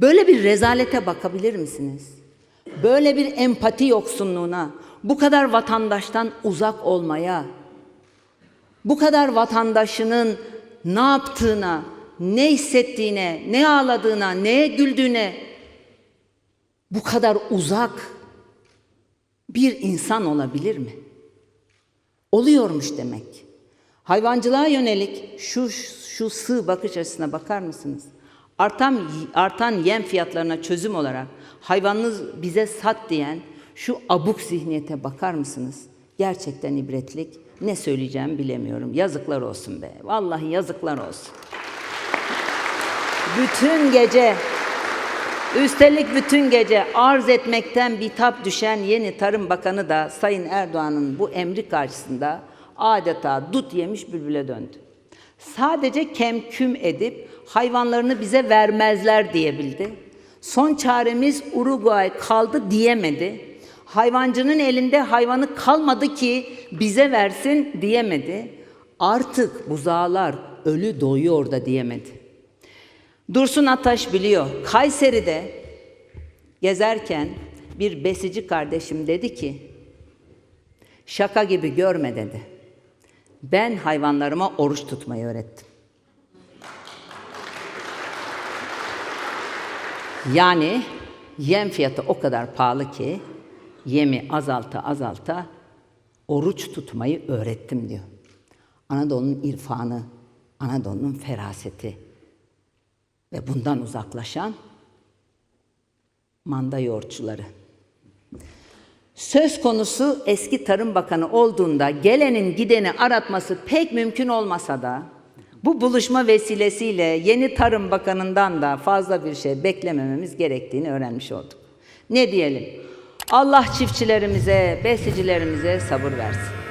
Böyle bir rezalete bakabilir misiniz? Böyle bir empati yoksunluğuna, bu kadar vatandaştan uzak olmaya, bu kadar vatandaşının ne yaptığına, ne hissettiğine, ne ağladığına, neye güldüğüne bu kadar uzak bir insan olabilir mi? Oluyormuş demek. Hayvancılığa yönelik şu şu sığ bakış açısına bakar mısınız? Artan artan yem fiyatlarına çözüm olarak hayvanınız bize sat diyen şu abuk zihniyete bakar mısınız? Gerçekten ibretlik. Ne söyleyeceğimi bilemiyorum. Yazıklar olsun be. Vallahi yazıklar olsun. Bütün gece Üstelik bütün gece arz etmekten bitap düşen yeni Tarım Bakanı da Sayın Erdoğan'ın bu emri karşısında adeta dut yemiş bülbüle döndü. Sadece kemküm edip hayvanlarını bize vermezler diyebildi. Son çaremiz Uruguay kaldı diyemedi. Hayvancının elinde hayvanı kalmadı ki bize versin diyemedi. Artık buzağlar ölü doyuyor da diyemedi. Dursun Ataş biliyor. Kayseri'de gezerken bir besici kardeşim dedi ki, şaka gibi görme dedi. Ben hayvanlarıma oruç tutmayı öğrettim. Yani yem fiyatı o kadar pahalı ki yemi azalta azalta oruç tutmayı öğrettim diyor. Anadolu'nun irfanı, Anadolu'nun feraseti ve bundan uzaklaşan manda yoğurtçuları. Söz konusu eski Tarım Bakanı olduğunda gelenin gideni aratması pek mümkün olmasa da bu buluşma vesilesiyle yeni Tarım Bakanı'ndan da fazla bir şey beklemememiz gerektiğini öğrenmiş olduk. Ne diyelim? Allah çiftçilerimize, besicilerimize sabır versin.